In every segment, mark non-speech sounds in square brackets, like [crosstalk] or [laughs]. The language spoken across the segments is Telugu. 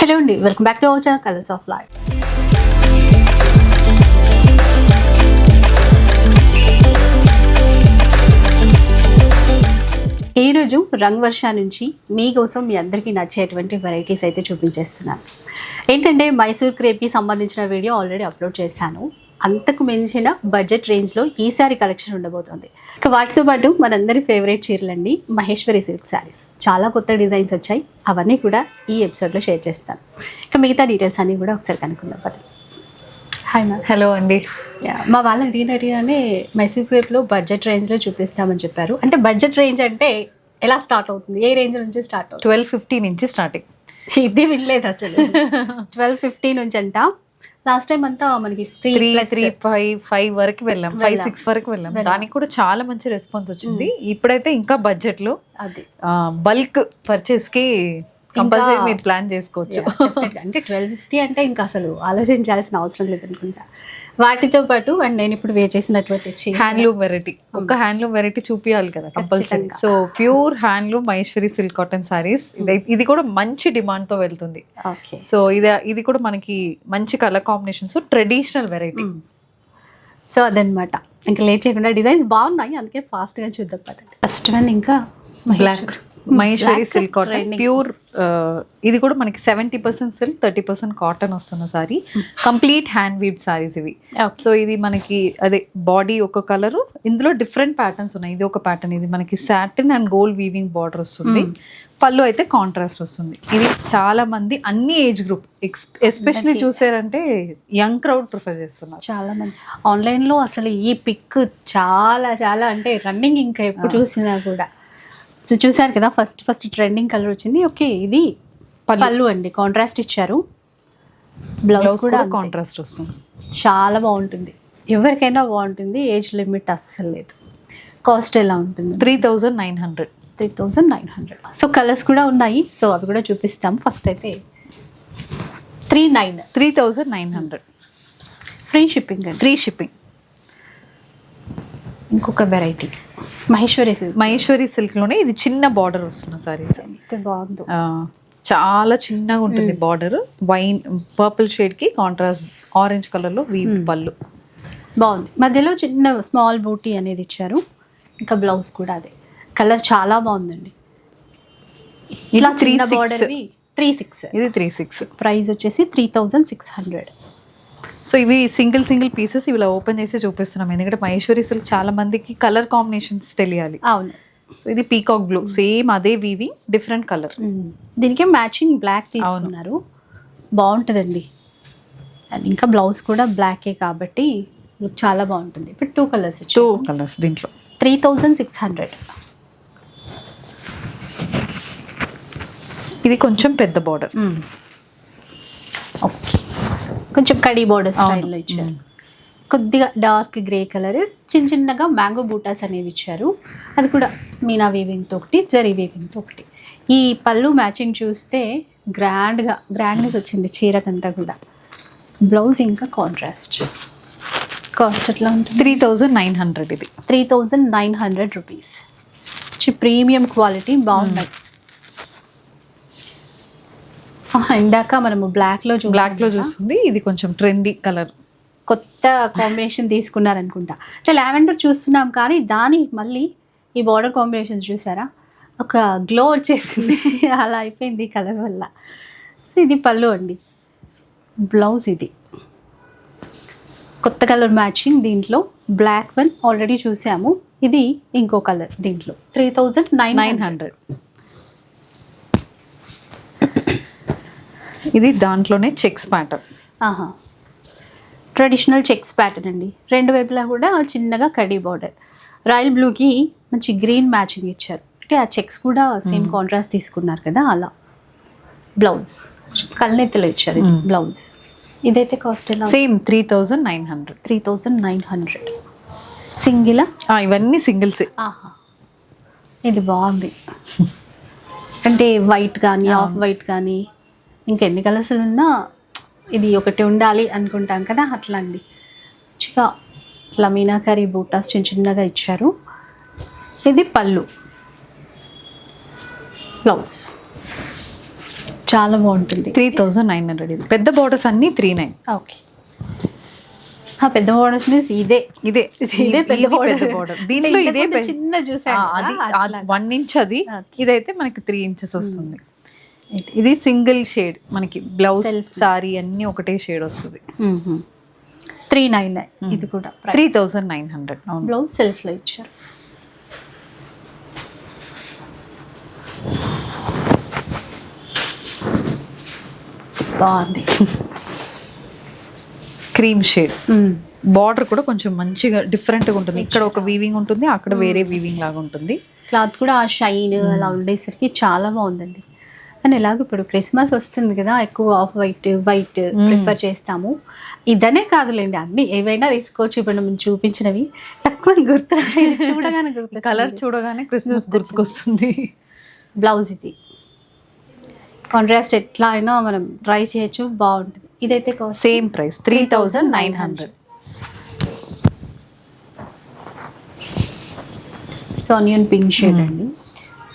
హలో అండి welcome back to our colours of life ఈరోజు రంగ్ వర్ష నుంచి మీకోసం మీ అందరికీ నచ్చేటువంటి వెరైటీస్ అయితే చూపించేస్తున్నాను. ఏంటంటే మైసూర్ క్రేప్కి సంబంధించిన వీడియో ఆల్రెడీ అప్లోడ్ చేశాను. అంతకు మించిన బడ్జెట్ రేంజ్లో ఈసారి కలెక్షన్ ఉండబోతోంది. ఇక వాటితో పాటు మనందరి ఫేవరెట్ చీరలండి మహేశ్వరి సిల్క్ శారీస్ చాలా కొత్త డిజైన్స్ వచ్చాయి. అవన్నీ కూడా ఈ ఎపిసోడ్లో షేర్ చేస్తాను. ఇక మిగతా డీటెయిల్స్ అన్నీ కూడా ఒకసారి కనుక్కుందాం. పద. హాయ్ మ్యామ్ హలో అండి. మా వాళ్ళు అడిగిన అడిగానే మైసూర్ క్రేప్లో బడ్జెట్ రేంజ్లో చూపిస్తామని చెప్పారు. అంటే బడ్జెట్ రేంజ్ అంటే ఎలా స్టార్ట్ అవుతుంది? ఏ రేంజ్ నుంచి స్టార్ట్ అవుతుంది? ట్వెల్వ్ ఫిఫ్టీ నుంచి స్టార్టింగ్ ఇది వినలేదు అసలు. [laughs] ట్వెల్వ్ ఫిఫ్టీ నుంచి అంట. లాస్ట్ టైం అంతా మనకి త్రీ త్రీ ఫైవ్ ఫైవ్ వరకు వెళ్ళాం. ఫైవ్. సిక్స్ వరకు వెళ్ళాం. వెళ్ళాం. దానికి కూడా చాలా మంచి రెస్పాన్స్ వచ్చింది. ఇప్పుడైతే ఇంకా బడ్జెట్లో అది. బల్క్ పర్చేస్కి కంపల్సరీ మీరు ప్లాన్ చేసుకోవచ్చు. అంటే ట్వెల్వ్ ఫిఫ్టీ అంటే ఇంకా అసలు ఆలోచించాల్సిన అవసరం లేదనుకుంటా. వాటితో పాటు అండ్ నేను ఇప్పుడు వే చేసినటువంటి హ్యాండ్లూమ్ వెరైటీ ఒక హ్యాండ్లూమ్ వెరైటీ చూపించాలి కదా compulsory. So pure handloom Maheshwari silk cotton saris ఇది కూడా మంచి డిమాండ్తో వెళ్తుంది. ఓకే సో ఇది ఇది కూడా మనకి మంచి colour combinations traditional variety so అదనమాట ఇంకా లేట్ చేయకుండా డిజైన్స్ బాగున్నాయి. అందుకే ఫాస్ట్గా చూద్దాం పదండి. ఫస్ట్ వన్ ఇంకా black Maheshwari silk cotton. Pure ఇది కూడా మనకి seventy percent silk thirty percent cotton వస్తున్న sari complete hand weave saris ఇవి. సో ఇది మనకి అదే బాడీ ఒక కలర్ ఇందులో డిఫరెంట్ ప్యాటర్న్స్ ఉన్నాయి. ఇది ఒక ప్యాటర్న్ ఇది మనకి satin and gold weaving border వస్తుంది. పళ్ళు అయితే కాంట్రాస్ట్ వస్తుంది. ఇది చాలా మంది అన్ని ఏజ్ గ్రూప్ ఎస్పెషల్లీ చూసారంటే యంగ్ క్రౌడ్ ప్రిఫర్ చేస్తున్నారు. చాలా మంది. ఆన్లైన్లో అసలు ఈ పిక్ చాలా చాలా అంటే రన్నింగ్ ఇంకా ఎప్పుడు చూసినా కూడా. సో చూసారు కదా ఫస్ట్ ఫస్ట్ ట్రెండింగ్ కలర్ వచ్చింది. ఓకే ఇది పళ్ళు. అండి. కాంట్రాస్ట్ ఇచ్చారు. బ్లౌజ్ కూడా. కాంట్రాస్ట్ వస్తుంది. చాలా బాగుంటుంది. ఎవరికైనా బాగుంటుంది. ఏజ్ లిమిట్ అస్సలు లేదు. కాస్ట్ ఎలా ఉంటుంది? Three thousand nine hundred three thousand nine hundred so colours కూడా ఉన్నాయి. సో అవి కూడా చూపిస్తాం. ఫస్ట్ అయితే three nine three thousand nine hundred free shipping అండి. ఫ్రీ షిప్పింగ్ ఇంకొక వెరైటీ మహేశ్వరి సిల్క్ మహేశ్వరి సిల్క్లోనే ఇది చిన్న బార్డర్ వస్తున్న సారీస్ ఎంత బాగుందో. చాలా చిన్నగా ఉంటుంది బార్డర్ వైన్ పర్పుల్ షేడ్కి కాంట్రాస్ట్ ఆరెంజ్ కలర్లో వీ పళ్ళు. బాగుంది. మధ్యలో చిన్న స్మాల్ బూటీ అనేది ఇచ్చారు. ఇంకా బ్లౌజ్ కూడా అదే. కలర్ చాలా బాగుందండి. ఇది త్రీ బార్డర్ త్రీ సిక్స్ ఇది త్రీ సిక్స్ ప్రైస్ వచ్చేసి three thousand six hundred so ఇవి సింగిల్ సింగిల్ పీసెస్ ఇవి ఓపెన్ చేసి చూపిస్తున్నాం. ఎందుకంటే మహేశ్వరి సిల్క్ చాలా మందికి కలర్ కాంబినేషన్స్ తెలియాలి. అవును. సో ఇది పీకాక్ బ్లూ సేమ్ అదే వీవింగ్ డిఫరెంట్ కలర్. దీనికి మ్యాచింగ్ బ్లాక్ తీసుకున్నారు. బాగుంటుందండి. అండ్ ఇంకా బ్లౌజ్ కూడా బ్లాకే కాబట్టి లుక్ చాలా బాగుంటుంది. ఇప్పుడు టూ కలర్స్ టూ కలర్స్ దీంట్లో. త్రీ థౌజండ్ సిక్స్ హండ్రెడ్ ఇది కొంచెం పెద్ద బార్డర్ ఓకే కొంచెం కడీ బోర్డర్ స్టైల్లో ఇచ్చారు. కొద్దిగా డార్క్ గ్రే కలర్ చిన్న చిన్నగా మ్యాంగో బూటాస్ అనేవి ఇచ్చారు. అది కూడా మీనా వీవింగ్తో ఒకటి జరీ వీవింగ్తో ఒకటి. ఈ పళ్ళు మ్యాచింగ్ చూస్తే గ్రాండ్గా గ్రాండ్నెస్ వచ్చింది చీరకంతా కూడా. బ్లౌజ్ ఇంకా కాంట్రాస్ట్ కాస్ట్ ఎట్లా ఉంటుంది? త్రీ థౌజండ్ నైన్ హండ్రెడ్ ఇది. Three thousand nine hundred rupees. Premium quality బాగున్నాయి. ఇందాక మనము బ్లాక్లో చూ బ్లాక్లో చూస్తుంది. ఇది కొంచెం ట్రెండీ కలర్ కొత్త కాంబినేషన్ తీసుకున్నారనుకుంటా. అంటే లావెండర్ చూస్తున్నాం కానీ దాని మళ్ళీ ఈ బార్డర్ కాంబినేషన్ చూసారా? ఒక గ్లో వచ్చేసింది. [laughs] అలా అయిపోయింది కలర్ వల్ల. సో ఇది పళ్ళు అండి. బ్లౌజ్ ఇది. కొత్త కలర్ మ్యాచింగ్ దీంట్లో. బ్లాక్ వన్ ఆల్రెడీ చూసాము. ఇది ఇంకో కలర్ దీంట్లో. Three thousand nine nine hundred ఇది దాంట్లోనే చెక్స్ ప్యాటర్న్. ఆహా. ట్రెడిషనల్ చెక్స్ ప్యాటర్న్ అండి. రెండు వైపులా కూడా చిన్నగా కడీ బార్డర్. రాయల్ బ్లూకి మంచి గ్రీన్ మ్యాచింగ్ ఇచ్చారు. అంటే ఆ చెక్స్ కూడా సేమ్ కాంట్రాస్ట్ తీసుకున్నారు కదా అలా. బ్లౌజ్. కళ్ళెత్తలో ఇచ్చారు. బ్లౌజ్. ఇదైతే కాస్ట్ ఎలా? Same three thousand nine hundred. Three thousand nine hundred. సింగిలా? ఇవన్నీ సింగిల్స్. ఆహా. ఇది బాగుంది. అంటే వైట్ కానీ ఆఫ్. వైట్ కానీ ఇంకెన్ని కలర్స్ ఉన్నా ఇది ఒకటి ఉండాలి అనుకుంటాం కదా అట్లా అండి మంచిగా ఇట్లా మీనాకరీ బూటాస్ చిన్న చిన్నగా ఇచ్చారు. ఇది పళ్ళు. బ్లౌజ్ చాలా బాగుంటుంది. త్రీ థౌజండ్ నైన్ హండ్రెడ్ ఇది. పెద్ద బార్డర్స్ అన్ని త్రీ నైన్. ఓకే. ఆ పెద్ద బోర్డర్స్ మీన్స్ ఇదే. ఇదే. ఇదే పెద్ద బార్డర్ దీంట్లో ఇంతకు ఇదే చిన్న చూసాను. వన్ ఇంచ్ అది. ఇదైతే మనకి త్రీ ఇంచెస్ వస్తుంది. ఇది సింగిల్ షేడ్ మనకి బ్లౌజ్. సారీ అన్ని ఒకటే షేడ్ వస్తుంది. త్రీ నైన్ ఇది కూడా three thousand nine hundred blouse సెల్ఫ్లో ఇచ్చారు. బాగుంది. క్రీమ్ షేడ్ బార్డర్ కూడా కొంచెం మంచిగా డిఫరెంట్గా ఉంటుంది. ఇక్కడ ఒక వీవింగ్ ఉంటుంది అక్కడ వేరే వీవింగ్ లాగా ఉంటుంది. క్లాత్ కూడా ఆ షైన్ అలా ఉండేసరికి చాలా బాగుందండి. అని ఎలాగో ఇప్పుడు క్రిస్మస్ వస్తుంది కదా ఎక్కువ ఆఫ్ వైట్ వైట్ ప్రిఫర్ చేస్తాము. ఇదనే కాదులేండి అన్ని ఏవైనా తీసుకోవచ్చు. ఇప్పుడు మనం చూపించినవి తక్కువ గుర్తు. చూడగానే గుర్తు కలర్ చూడగానే క్రిస్మస్ గుర్తుకొస్తుంది. బ్లౌజ్ ఇది. కాంట్రాస్ట్ ఎట్లా అయినా మనం ట్రై చేయొచ్చు బాగుంటుంది. ఇదైతే same price three thousand nine hundred so onion pink shade అండి.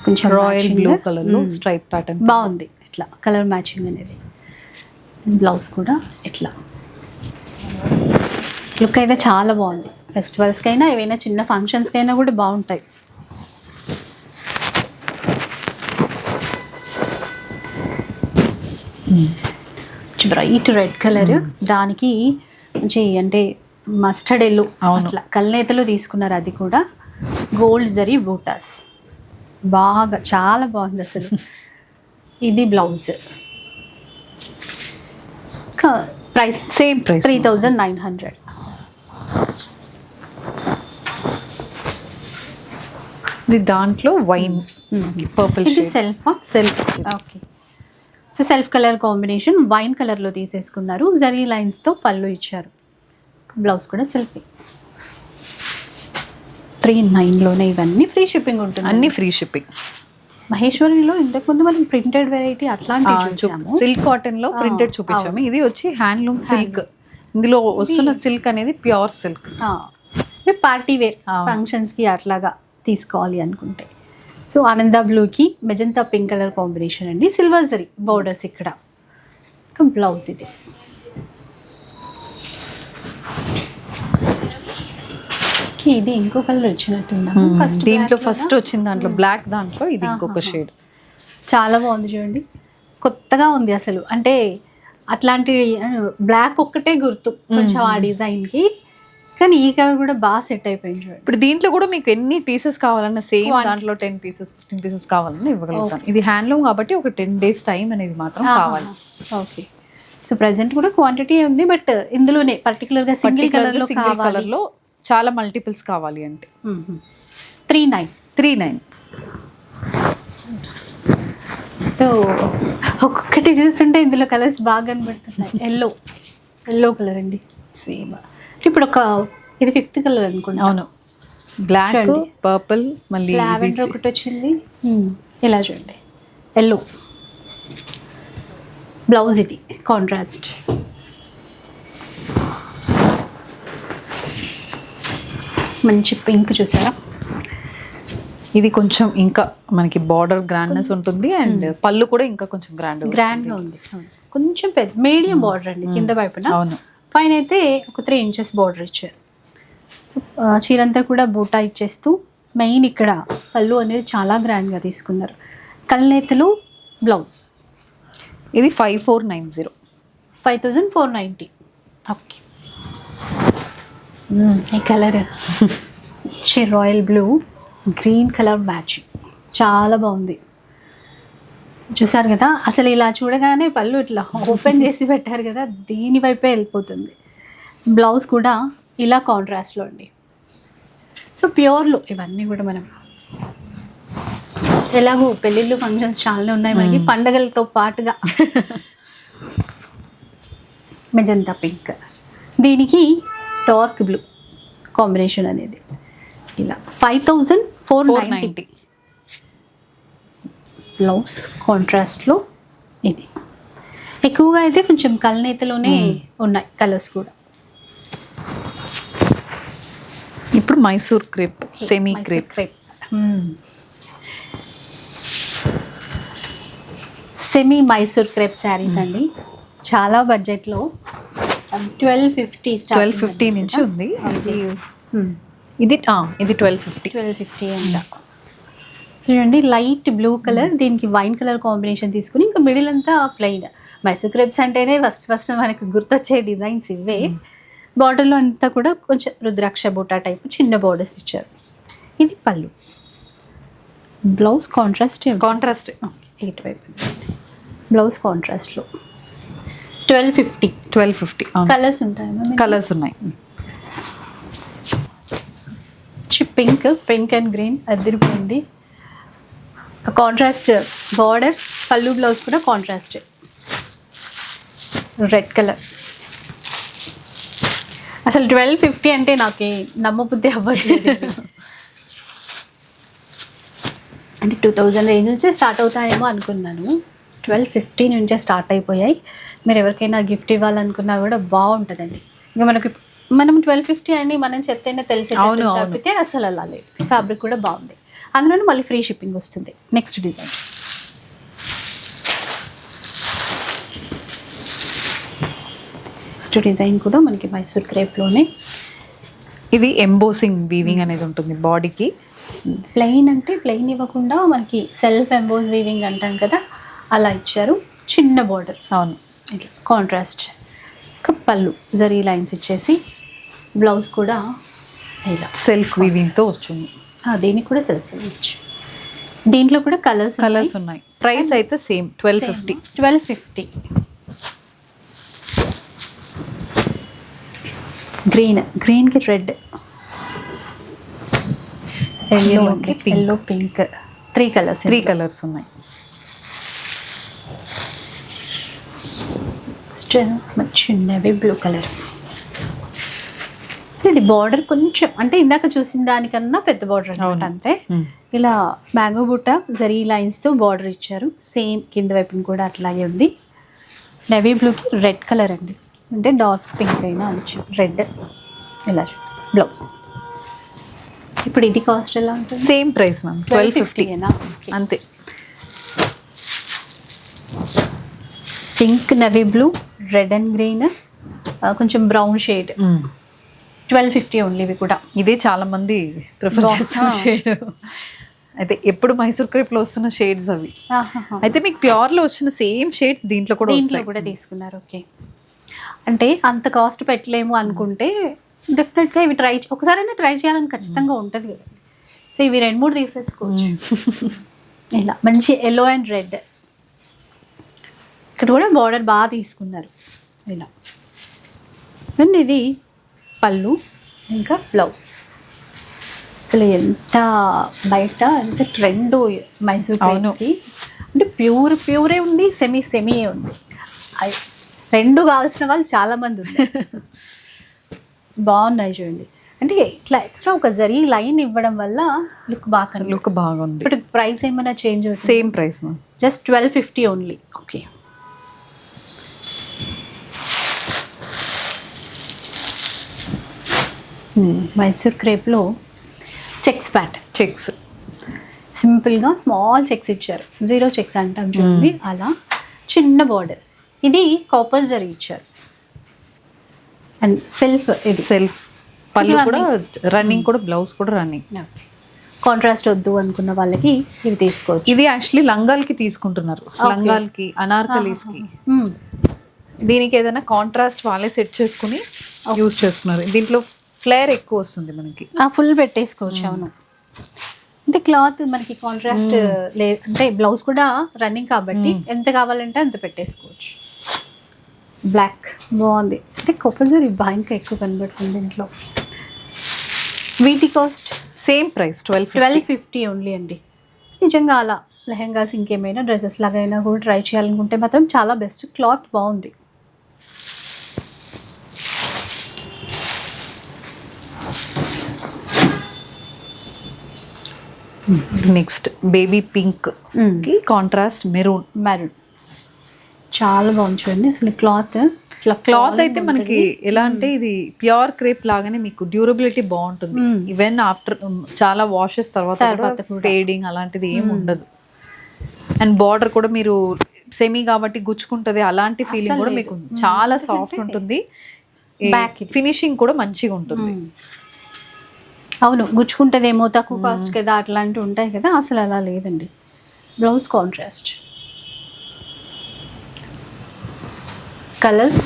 కొంచెం royal. Blue colour. Stripe pattern బాగుంది. ఇట్లా కలర్ మ్యాచింగ్ అనేది. బ్లౌజ్ కూడా ఇట్లా. లుక్ అయితే చాలా బాగుంది. ఫెస్టివల్స్కి అయినా ఏవైనా చిన్న ఫంక్షన్స్కి అయినా కూడా బాగుంటాయి. బ్రైట్ రెడ్ కలర్ దానికి మంచి అంటే మస్టర్డ్ ఎల్లు. అట్లా. కల్నేతలో తీసుకున్నారు అది కూడా. గోల్డ్ జరీ బూటాస్ బాగా చాలా బాగుంది అసలు. ఇది blouse. Price same price three thousand nine hundred. ఇది దాంట్లో వైన్ పర్పుల్ ఇది self self okay so self colour combination wine కలర్లో తీసేసుకున్నారు. జరీ లైన్స్తో పళ్ళు ఇచ్చారు. బ్లౌజ్ కూడా సెల్ఫ్ త్రీ నైన్లోనే ఇవన్నీ ఫ్రీ షిప్పింగ్ ఉంటుంది అన్ని ఫ్రీ షిప్పింగ్. మహేశ్వరిలో ఇంతకు ముందు మనం ప్రింటెడ్ వెరైటీ అట్లాంటివి చూసాము సిల్క్ కాటన్లో ప్రింటెడ్ చూపించాము. ఇది వచ్చి హ్యాండ్లూమ్ సిల్క్. ఇందులో వస్తున్న సిల్క్ అనేది ప్యూర్ సిల్క్. పార్టీ వేర్ అవును. ఫంక్షన్స్కి అట్లాగా తీసుకోవాలి అనుకుంటే. సో ఆనంద బ్లూకి మెజంతా పింక్ కలర్ కాంబినేషన్ అండి. సిల్వర్ జరీ బోర్డర్స్ ఇక్కడ. ఇంకా బ్లౌజ్ ఇది. ఓకే, ఇది ఇంకో కలర్ వచ్చినట్టుందా ఫస్ట్. దీంట్లో ఫస్ట్ వచ్చిన దాంట్లో బ్లాక్ దాంట్లో ఇది ఇంకొక. షేడ్ చాలా బాగుంది చూడండి. కొత్తగా ఉంది అసలు. అంటే అట్లాంటి బ్లాక్ ఒక్కటే గుర్తు కొంచెం ఆ డిజైన్కి. కానీ ఈ కలర్ కూడా బాగా సెట్ అయిపోయింది చూడండి. ఇప్పుడు దీంట్లో కూడా మీకు ఎన్ని పీసెస్ కావాలన్నా సేమ్. దాంట్లో టెన్ పీసెస్ ఫిఫ్టీన్ పీసెస్ కావాలన్నా ఇవ్వగలుగుతాం. ఇది హ్యాండ్లూమ్ కాబట్టి ఒక టెన్ డేస్ టైం అనేది మాత్రం కావాలి. ఓకే సో ప్రజెంట్ కూడా క్వాంటిటీ ఉంది బట్ ఇందులోనే పర్టికులర్గా సింగిల్ కలర్ పర్టికులర్లో సింగిల్ కావాలి. కలర్లో చాలా మల్టిపుల్స్ కావాలి అంటే. Three nine. Three nine. So ఒక్కొక్కటి చూస్తుంటే ఇందులో కలర్స్ బాగా కనబడుతున్నాయి. ఎల్లో ఎల్లో కలర్ అండి. సేమ్ ఇప్పుడు ఒక ఇది ఫిఫ్త్ కలర్ అనుకుంటా. అవును. బ్లాక్. పర్పుల్ మళ్ళీ లావెండర్ ఒకటి వచ్చింది. ఇలా చూడండి. ఎల్లో బ్లౌజ్ ఇది. కాంట్రాస్ట్ మంచి పింక్ చూసారా? ఇది కొంచెం ఇంకా మనకి బార్డర్ గ్రాండ్నెస్ ఉంటుంది అండ్ పళ్ళు కూడా ఇంకా కొంచెం గ్రాండ్ గ్రాండ్గా ఉంది. కొంచెం పెద్ద మీడియం బార్డర్ అండి కింద వైపున. అవును. పైన అయితే ఒక త్రీ ఇంచెస్ బార్డర్ ఇచ్చారు. చీరంతా కూడా బూటా ఇచ్చేస్తూ మెయిన్ ఇక్కడ పళ్ళు అనేది చాలా గ్రాండ్గా తీసుకున్నారు. కల్నేతలు బ్లౌజ్ ఇది five four nine zero five thousand four ninety okay ఈ కలర్ వచ్చే royal blue green colour match చాలా బాగుంది. చూసారు కదా? అసలు ఇలా చూడగానే పళ్ళు ఇట్లా ఓపెన్ చేసి పెట్టారు కదా? దీని వైపే వెళ్ళిపోతుంది. బ్లౌజ్ కూడా ఇలా కాంట్రాస్ట్లో అండి. సో ప్యూర్లో ఇవన్నీ కూడా మనం ఎలాగో పెళ్ళిళ్ళు ఫంక్షన్స్ చాలానే ఉన్నాయి మనకి. పండగలతో పాటుగా. [laughs] Magenta pink. దీనికి డార్క్ బ్లూ కాంబినేషన్ అనేది. ఇలా. Five thousand four ninety. Blouse కాంట్రాస్ట్లో ఇది. ఎక్కువగా అయితే కొంచెం కలనేతలోనే ఉన్నాయి కలర్స్ కూడా. ఇప్పుడు Mysore crepe semi crepe. Crepe. Semi Mysore crepe saris అండి. చాలా బడ్జెట్లో ట్వెల్వ్ ఫిఫ్టీ ట్వెల్వ్ ఫిఫ్టీ నుంచి ఉంది. ఇది ఇది ఆ, ఇది ట్వెల్వ్ ఫిఫ్టీ. ట్వెల్వ్ ఫిఫ్టీ అంట. చూడండి లైట్ బ్లూ కలర్ దీనికి వైన్ కలర్ కాంబినేషన్ తీసుకుని ఇంకా మిడిల్ అంతా ప్లెయిన్. మైసూర్ క్రేప్స్ అంటేనే ఫస్ట్ ఫస్ట్ మనకు గుర్తొచ్చే డిజైన్స్ ఇవే. బార్డర్లో అంతా కూడా కొంచెం రుద్రాక్ష బూటా టైప్ చిన్న బార్డర్స్ ఇచ్చారు. ఇది pallu. Blouse contrast contrast eight వైపు బ్లౌజ్ కాంట్రాస్ట్లో twelve fifty. Twelve fifty colours ఉంటాయి కలర్స్ ఉన్నాయి. పింక్ పింక్ అండ్ గ్రీన్ అదిరిపోయింది. కాంట్రాస్ట్ బార్డర్ పళ్ళు బ్లౌజ్ కూడా కాంట్రాస్ట్ రెడ్ కలర్ అసలు ట్వెల్వ్ ఫిఫ్టీ అంటే నాకు నమ్మబుద్ధి అవ్వట్లేదు. [laughs] అంటే టూ థౌజండ్ రేంజ్ నుంచే స్టార్ట్ అవుతాయేమో అనుకున్నాను. ట్వెల్వ్ ఫిఫ్టీ నుంచే స్టార్ట్ అయిపోయాయి. మీరు ఎవరికైనా గిఫ్ట్ ఇవ్వాలనుకున్నా కూడా బాగుంటుందండి. ఇంకా మనకి మనం ట్వెల్వ్ ఫిఫ్టీ అని మనం చెప్తేనే తెలిసి. తప్పితే అసలు అలా లేదు. ఫ్యాబ్రిక్ కూడా బాగుంది. అందులోనే మళ్ళీ ఫ్రీ షిప్పింగ్ వస్తుంది. నెక్స్ట్ డిజైన్ నెక్స్ట్ డిజైన్ కూడా మనకి మైసూర్ క్రేప్లోనే ఇది ఎంబోసింగ్ వీవింగ్ అనేది ఉంటుంది బాడీకి ప్లెయిన్ అంటే ప్లెయిన్ ఇవ్వకుండా మనకి సెల్ఫ్ ఎంబోస్ వీవింగ్ అంటాం కదా అలా ఇచ్చారు. చిన్న బార్డర్ అవును. ఇట్లా కాంట్రాస్ట్ పళ్ళు జరీ లైన్స్ ఇచ్చేసి బ్లౌజ్ కూడా ఇలా సెల్ఫ్ వీవింగ్తో వస్తుంది. దీనికి కూడా సెల్ఫ్ ఇచ్చు దీంట్లో కూడా కలర్స్ కలర్స్ ఉన్నాయి. ప్రైస్ అయితే same twelve fifty twelve fifty green గ్రీన్కి రెడ్ Yellow ఎల్లో కి pink. Yellow pink three colours three colours ఉన్నాయి. మంచి నెవీ బ్లూ కలర్ ఇది బార్డర్ కొంచెం అంటే ఇందాక చూసిన దానికన్నా పెద్ద బార్డర్ అనమాట. అంతే. ఇలా మ్యాంగో బుట్ట జరీ లైన్స్తో బార్డర్ ఇచ్చారు. సేమ్ కింద వైపున కూడా అట్లాగే ఉంది. నెవీ బ్లూకి రెడ్ కలర్ అండి. అంటే డార్క్ పింక్ అయినా అనొచ్చు రెడ్ ఇలా బ్లౌజ్ ఇప్పుడు ఇది కాస్ట్ ఎలా ఉంటుంది? Same price ma'am twelve fifty అంతే. Pink navy blue red and green కొంచెం brown shade. Twelve fifty only ఇవి కూడా. ఇదే చాలా మంది ప్రిఫర్ చేస్తున్న. షేడ్. అయితే ఎప్పుడు మైసూర్ క్రేప్లో వస్తున్న షేడ్స్ అవి. అయితే మీకు ప్యూర్లో వచ్చిన సేమ్ షేడ్స్ దీంట్లో కూడా దీంట్లో కూడా తీసుకున్నారు ఓకే. అంటే అంత కాస్ట్ పెట్టలేము అనుకుంటే డెఫినెట్గా ఇవి ట్రై ఒకసారైనా ట్రై చేయాలని ఖచ్చితంగా ఉంటుంది కదా సో ఇవి రెండు మూడు తీసేసుకోవచ్చు. ఇలా మంచి ఎల్లో అండ్ రెడ్ ఇక్కడ కూడా బార్డర్ బాగా తీసుకున్నారు. ఇలా. అండ్ ఇది పళ్ళు ఇంకా బ్లౌజ్ అసలు ఎంత బయట ఎంత ట్రెండ్ మైసూర్ అవును. క్రేప్స్కి అంటే ప్యూర్ ప్యూరే ఉంది సెమీ సెమీ ఉంది. రెండు కావాల్సిన వాళ్ళు చాలా మంది ఉన్నారు. [laughs] బాగున్నాయి చూడండి. అంటే ఇట్లా ఎక్స్ట్రా ఒక జరీ లైన్ ఇవ్వడం వల్ల లుక్ బాగా. లుక్ బాగుంది. ఇప్పుడు ప్రైస్ ఏమైనా change same price just twelve fifty only okay Mysore క్రేప్లో checks ప్యాట్. చెక్స్. సింపుల్గా స్మాల్ చెక్స్ ఇచ్చారు. జీరో చెక్స్ అంటాం చూడండి. అలా చిన్న బార్డర్. ఇది కాపర్ జరీ ఇచ్చారు. అండ్ సెల్ఫ్ ఇది. సెల్ఫ్. పళ్ళు కూడా రన్నింగ్. కూడా బ్లౌజ్ కూడా రన్నింగ్. కాంట్రాస్ట్ వద్దు అనుకున్న వాళ్ళకి ఇవి తీసుకోవచ్చు. ఇది యాక్చువల్లీ లంగాలకి తీసుకుంటున్నారు. లంగాలకి అనార్కలీస్కి మ్మ్. దీనికి ఏదైనా కాంట్రాస్ట్ వాళ్ళే సెట్ చేసుకుని యూజ్ చేసుకున్నారు దీంట్లో ఫ్లేర్ ఎక్కువ వస్తుంది మనకి. ఆ ఫుల్ పెట్టేసుకోవచ్చు అవును. అంటే క్లాత్ మనకి కాంట్రాస్ట్ లే అంటే బ్లౌజ్ కూడా రన్నింగ్ కాబట్టి ఎంత కావాలంటే అంత పెట్టేసుకోవచ్చు. బ్లాక్ బాగుంది. అంటే కొప్పజరి బాగా ఇంకా ఎక్కువ కనబడుతుంది ఇంట్లో వీటి cost same price twelve twelve fifty only అండి. నిజంగా అలా లెహెంగాస్ ఇంకేమైనా డ్రెస్సెస్ లాగైనా కూడా ట్రై చేయాలనుకుంటే మాత్రం చాలా బెస్ట్ క్లాత్ బాగుంది. నెక్స్ట్ బేబీ పింక్కి కాంట్రాస్ట్ మెరూన్ మెరూన్ చాలా బాగుంది చూడండి అసలు క్లాత్ ఇట్లా క్లాత్ అయితే మనకి ఎలా అంటే ఇది ప్యూర్ క్రేప్ లాగానే మీకు డ్యూరబిలిటీ బాగుంటుంది. ఈవెన్ ఆఫ్టర్ చాలా వాషెస్ తర్వాత. ఫేడింగ్ అలాంటిది ఏం ఉండదు. అండ్ బార్డర్ కూడా మీరు సెమీ కాబట్టి గుచ్చుకుంటది అలాంటి ఫీలింగ్ కూడా. మీకు. చాలా సాఫ్ట్ ఉంటుంది. ఫినిషింగ్ కూడా మంచిగా ఉంటుంది. అవును గుచ్చుకుంటదేమో తక్కువ కాస్ట్ కదా అట్లాంటివి ఉంటాయి కదా అసలు అలా లేదండి. Blouse contrast. కలర్స్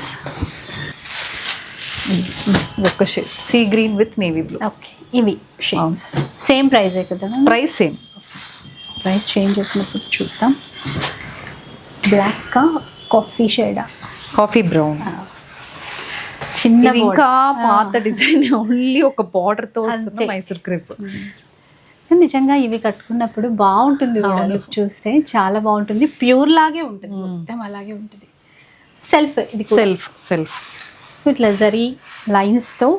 ఒక్క shade sea green with navy blue okay ఇవి షేడ్స్ సేమ్ ప్రైజే కదా? ప్రైస్ సేమ్ ప్రైస్ చేంజ్ చేసినప్పుడు చూద్దాం. బ్లాక్ కాఫీ షేడా కాఫీ బ్రౌన్ చిన్న ఇంకా. పాత డిజైన్ [laughs] ఓన్లీ ఒక బార్డర్తో వస్తున్న. మైసూర్ క్రేప్ నిజంగా ఇవి కట్టుకున్నప్పుడు బాగుంటుంది. లుక్ చూస్తే. చాలా బాగుంటుంది. ప్యూర్ లాగే ఉంటుంది. మొత్తం అలాగే ఉంటుంది. సెల్ఫ్ ఇది. సెల్ఫ్ సెల్ఫ్ సో ఇట్లా జరీ లైన్స్తో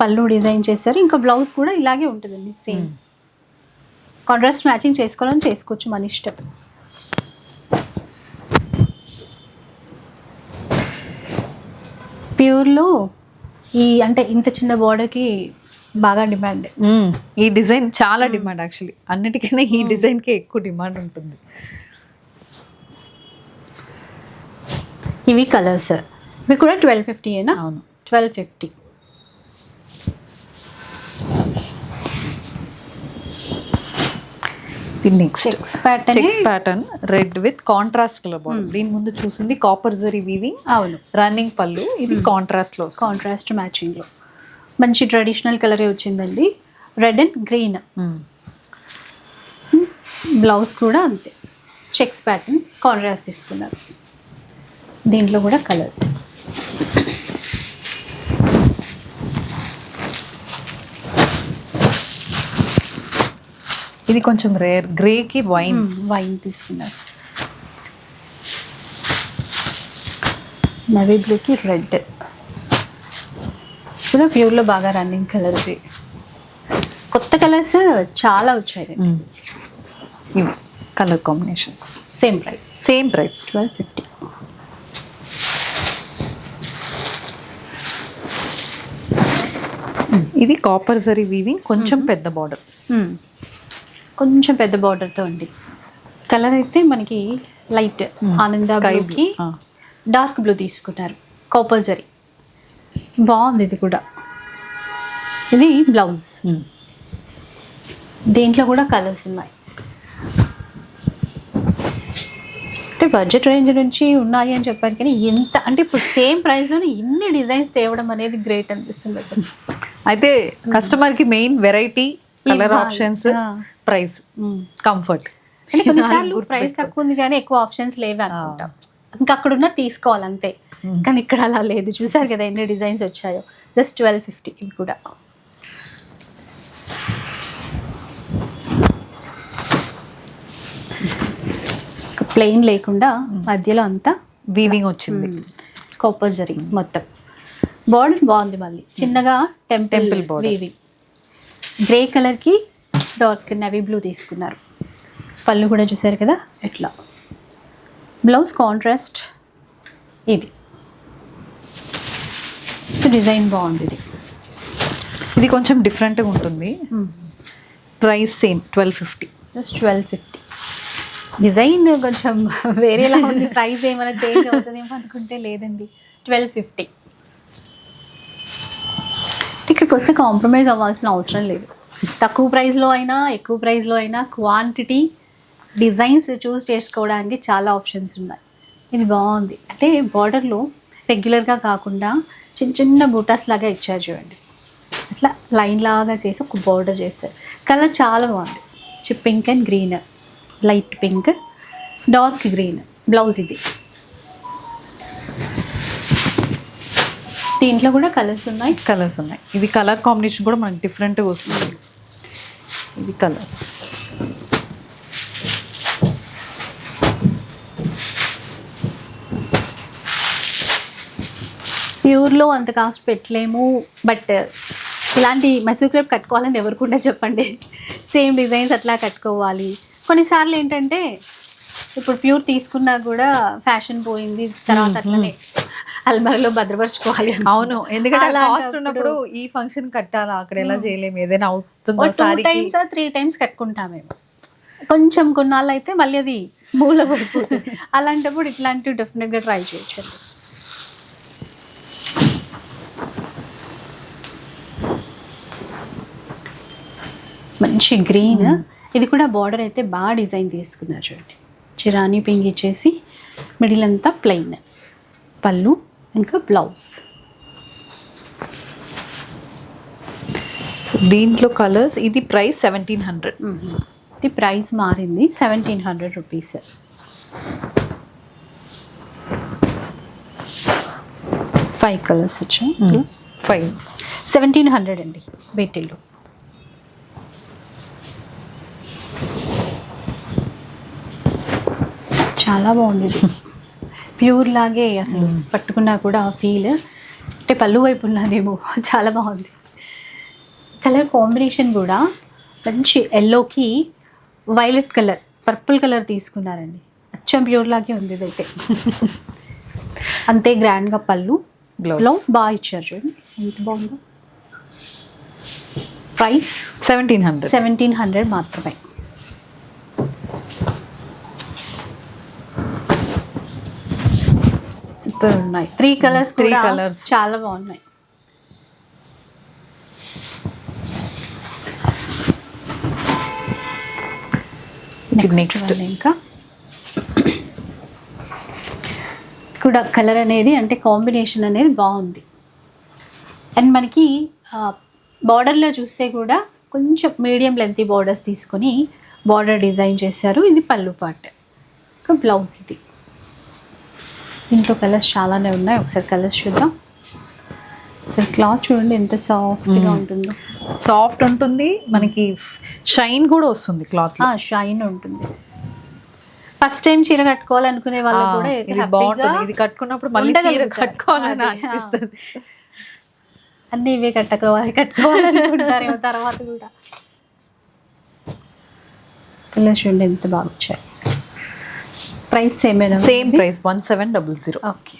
పళ్ళు డిజైన్ చేశారు. ఇంకా బ్లౌజ్ కూడా ఇలాగే ఉంటుందండి సేమ్ కాంట్రాస్ట్ మ్యాచింగ్ చేసుకోవాలని చేసుకోవచ్చు మన ఇష్టం. ప్యూర్లో ఈ అంటే ఇంత చిన్న బార్డర్కి బాగా డిమాండ్. ఈ డిజైన్ చాలా డిమాండ్ యాక్చువల్లీ అన్నిటికన్నా ఈ డిజైన్కి ఎక్కువ డిమాండ్ ఉంటుంది. ఇవి కలర్స్. ఇవి కూడా ట్వెల్వ్ ఫిఫ్టీ ఏనా? అవును. Twelve fifty next checks pattern checks pattern red with contrast colour border దీని ముందు చూసింది కాపర్ జరీ వీవింగ్ అవును. రన్నింగ్ పళ్ళు ఇది కాంట్రాస్ట్లో వస్తుంది. కాంట్రాస్ట్ మ్యాచింగ్లో మంచి ట్రెడిషనల్ కలరే వచ్చిందండి. Red and green. బ్లౌజ్ కూడా అంతే. చెక్స్ ప్యాటర్న్ కాంట్రాస్ట్ తీసుకున్నారు. దీంట్లో కూడా కలర్స్ ఇది కొంచెం రేర్ గ్రే కి వైన్ వైన్ తీసుకున్నారు. నవీ బ్లూకి రెడ్ కూడా ప్యూర్లో బాగా రన్నింగ్ కలర్ ఇది. కొత్త కలర్స్ చాలా వచ్చాయి ఇవి colour combinations same price same price twelve fifty ఇది కాపర్ జరీ వీవింగ్ కొంచెం పెద్ద బార్డర్ కొంచెం పెద్ద బార్డర్తో ఉంది కలర్ అయితే మనకి లైట్ ఆనంద Sky బ్లూకి. డార్క్ బ్లూ తీసుకున్నారు కాపర్ జరీ బాగుంది ఇది కూడా. ఇది బ్లౌజ్ దీంట్లో కూడా కలర్స్ ఉన్నాయి. అంటే బడ్జెట్ రేంజ్ నుంచి ఉన్నాయి అని చెప్పారు కానీ ఎంత అంటే ఇప్పుడు సేమ్ ప్రైస్లోనే ఇన్ని డిజైన్స్ తేవడం అనేది గ్రేట్ అనిపిస్తుంది. అసలు [laughs] అయితే కస్టమర్కి main variety colour. Options. Price. Comfort. [laughs] కొన్నిసార్లు ప్రైస్ తక్కువ ఉంది కానీ ఎక్కువ ఆప్షన్స్ లేవే అనుకుంటాం ఇంకా అక్కడ ఉన్న తీసుకోవాలి అంతే కానీ ఇక్కడ అలా లేదు. చూసారు కదా ఎన్ని డిజైన్స్ వచ్చాయో. జస్ట్ ట్వెల్వ్ ఫిఫ్టీ ఇవి కూడా. ప్లెయిన్ లేకుండా మధ్యలో అంతా వీవింగ్ వచ్చింది. కాపర్ మొత్తం. బార్డర్ బాగుంది మళ్ళీ. చిన్నగా టెంపుల్ Temple border. వీవి గ్రే కలర్కి డార్క్ నవీ బ్లూ తీసుకున్నారు. పళ్ళు కూడా చూసారు కదా? ఎట్లా బ్లౌజ్ కాంట్రాస్ట్ ఇది. సో డిజైన్ బాగుంది ఇది. ఇది కొంచెం డిఫరెంట్గా ఉంటుంది. Price same twelve fifty. Just twelve fifty. Design కొంచెం వేరేలా ఉంది. ప్రైస్ ఏమైనా చేంజ్ అవుతుందేమో అనుకుంటే లేదండి. Twelve fifty. ఇక్కడికి వస్తే కాంప్రమైజ్ అవ్వాల్సిన అవసరం లేదు. తక్కువ ప్రైస్లో అయినా ఎక్కువ ప్రైస్లో అయినా క్వాంటిటీ డిజైన్స్ చూస్ చేసుకోవడానికి చాలా ఆప్షన్స్ ఉన్నాయి. ఇది బాగుంది. అంటే బార్డర్లో రెగ్యులర్గా కాకుండా చిన్న చిన్న బూటాస్ లాగా ఇచ్చారు చూడండి. అట్లా లైన్ లాగా చేసి ఒక బార్డర్ చేస్తారు కలర్ చాలా బాగుంది. Pink and green light pink dark green blouse ఇది. దీంట్లో కూడా కలర్స్ ఉన్నాయి. కలర్స్ ఉన్నాయి. ఇది కలర్ కాంబినేషన్ కూడా మనకి డిఫరెంట్గా వస్తుంది. ఇది కలర్స్ ప్యూర్లో అంత కాస్ట్ పెట్టలేము బట్ ఇలాంటి మైసూర్ క్రేప్ కట్టుకోవాలని ఎవరికుండా చెప్పండి. సేమ్ డిజైన్స్ అట్లా కట్టుకోవాలి. కొన్నిసార్లు ఏంటంటే ఇప్పుడు ప్యూర్ తీసుకున్నా కూడా ఫ్యాషన్ పోయింది తర్వాత అట్లనే. అల్మరలో భద్రపరచుకోవాలి అవును. ఎందుకంటే కాస్ట్ ఉన్నప్పుడు ఈ ఫంక్షన్ కట్టాలా? అక్కడ ఎలా చేయలేము ఏదైనా అవుతుందో టూ టైమ్స్ త్రీ టైమ్స్ కట్టుకుంటామేమో కొంచెం కొన్నాళ్ళు అయితే మళ్ళీ అది మూల పడిపోతుంది. [laughs] అలాంటప్పుడు ఇట్లాంటివి డెఫినెట్గా ట్రై చేయొచ్చు మంచి గ్రీన్ ఇది కూడా బార్డర్ అయితే బాగా డిజైన్ తీసుకున్నారు చూడండి. చిరాని పింగ్ ఇచ్చేసి మిడిల్ అంతా ప్లెయిన్ పళ్ళు ఇంకా బ్లౌజ్. సో దీంట్లో కలర్స్ ఇది ప్రైస్ సెవెంటీన్ హండ్రెడ్ ఇది ప్రైస్ మారింది seventeen hundred rupees five colours వచ్చాయి ఫైవ్ సెవెంటీన్ హండ్రెడ్ అండి బీటిల్లో. చాలా బాగుంది. [laughs] ప్యూర్ లాగే అసలు పట్టుకున్నా కూడా ఫీల్. అంటే పళ్ళు వైపు ఉన్నదేమో. [laughs] చాలా బాగుంది. కలర్ కాంబినేషన్ కూడా మంచి ఎల్లోకి వైలెట్ కలర్ పర్పుల్ కలర్ తీసుకున్నారండి. అచ్చం ప్యూర్ లాగే ఉంది ఇదైతే. [laughs] అంతే గ్రాండ్గా పళ్ళు. బ్లౌజ్ బాగా ఇచ్చారు చూడండి. ఎంత బాగుందో. Price seventeen hundred seventeen hundred మాత్రమే. సూపర్ ఉన్నాయి. Three colours three. కలర్స్ చాలా బాగున్నాయి. నెక్స్ట్ ఇంకా. కూడా కలర్ అనేది అంటే కాంబినేషన్ అనేది బాగుంది. అండ్ మనకి బార్డర్లో చూస్తే కూడా కొంచెం మీడియం లెంత్ బార్డర్స్ తీసుకొని బార్డర్ డిజైన్ చేశారు. ఇది పళ్ళు పార్ట్ ఇంకా బ్లౌజ్ ఇది. దీంట్లో కలర్స్ చాలానే ఉన్నాయి. ఒకసారి కలర్స్ చూద్దాం. అసలు క్లాత్ చూడండి ఎంత సాఫ్ట్గా ఉంటుందో. సాఫ్ట్ ఉంటుంది. మనకి షైన్ కూడా వస్తుంది క్లాత్ షైన్ ఉంటుంది. ఫస్ట్ టైం చీర కట్టుకోవాలనుకునే వాళ్ళకి కూడా ఇది బాగుంటుంది. ఇది కట్టుకున్నప్పుడు మళ్ళీ చీర. కట్టుకోవాలని. అనిపిస్తుంది అన్నీ ఇవే కట్టుకోవాలి [laughs] కట్టుకోవాలనుకుంటారేమో తర్వాత కూడా. కలర్స్ చూడండి ఎంత బాగా వచ్చాయి. ప్రైస్ ఏమైనా same price one seven double zero okay.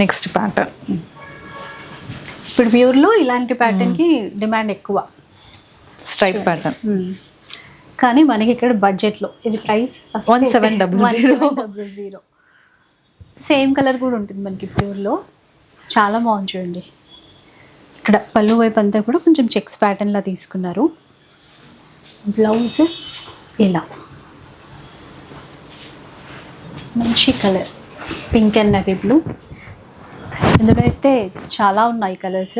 Next pattern ఇప్పుడు ప్యూర్లో ఇలాంటి ప్యాటర్న్కి డిమాండ్ ఎక్కువ. స్ట్రైప్ ప్యాటర్న్ మ్మ్. కానీ మనకి ఇక్కడ బడ్జెట్లో ఇది ప్రైస్ 1700. జీరో సేమ్ కలర్ కూడా ఉంటుంది మనకి ప్యూర్లో చాలా బాగుంది చూడండి. ఇక్కడ పళ్ళు వైపు అంతా కూడా కొంచెం చెక్స్ ప్యాటర్న్లా తీసుకున్నారు. బ్లౌజ్ ఇలా. మంచి colour pink and navy blue ఇందులో అయితే చాలా ఉన్నాయి కలర్స్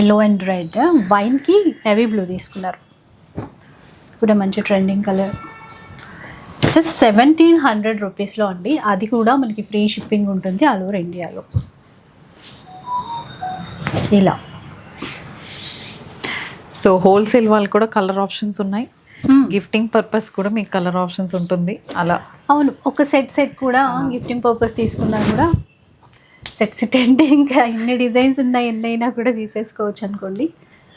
ఎల్లో అండ్ రెడ్ వైన్కి హెవీ బ్లూ తీసుకున్నారు. కూడా మంచి trending colour just seventeen hundred రూపీస్లో అండి. అది కూడా మనకి ఫ్రీ షిప్పింగ్ ఉంటుంది ఆల్ ఓవర్ ఇండియాలో ఇలా. సో హోల్సేల్ వాళ్ళు కూడా కలర్ ఆప్షన్స్ ఉన్నాయి. Hmm. గిఫ్టింగ్ పర్పస్ కూడా మీకు కలర్ ఆప్షన్స్ ఉంటుంది. అలా. అవును. ఒక సెట్ సెట్ కూడా గిఫ్టింగ్ పర్పస్ తీసుకున్నా కూడా సెట్ సెట్ అంటే ఇంకా ఎన్ని డిజైన్స్ ఉన్నాయి ఎన్నైనా కూడా తీసేసుకోవచ్చు అనుకోండి.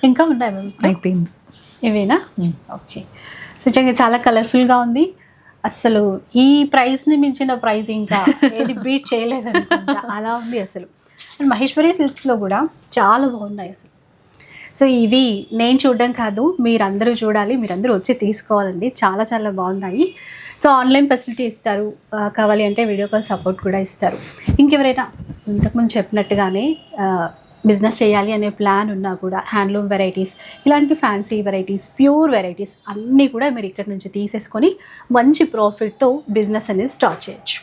ఇంకా ఉన్నాయి మ్యామ్. అయిపోయింది. ఇవేనా? Hmm. ఓకే నిజంగా చాలా కలర్ఫుల్గా ఉంది. అసలు ఈ ప్రైస్ని మించిన ప్రైస్ ఇంకా ఏది బీట్ చేయలేదు అలా ఉంది అసలు. మహేశ్వరి సిల్క్స్లో కూడా చాలా బాగున్నాయి అసలు. సో ఇవి నేను చూడడం కాదు మీరందరూ చూడాలి మీరందరూ వచ్చి తీసుకోవాలండి. చాలా చాలా బాగున్నాయి. సో ఆన్లైన్ ఫెసిలిటీ ఇస్తారు. కావాలి అంటే వీడియో కాల్ సపోర్ట్ కూడా ఇస్తారు. ఇంకెవరైనా ఇంతకుముందు చెప్పినట్టుగానే బిజినెస్ చేయాలి అనే ప్లాన్ ఉన్నా కూడా హ్యాండ్లూమ్ వెరైటీస్ ఇలాంటి ఫ్యాన్సీ వెరైటీస్ ప్యూర్ వెరైటీస్ అన్నీ కూడా మీరు ఇక్కడ నుంచి తీసేసుకొని మంచి ప్రాఫిట్తో బిజినెస్ అనేది స్టార్ట్ చేయొచ్చు.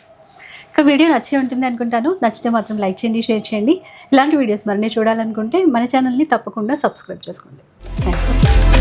ఇక వీడియో నచ్చి ఉంటుంది అనుకుంటాను. నచ్చితే మాత్రం లైక్ చేయండి షేర్ చేయండి. ఇలాంటి వీడియోస్ మరిన్ని చూడాలనుకుంటే మన ఛానల్ని తప్పకుండా సబ్స్క్రైబ్ చేసుకోండి. Thanks for watching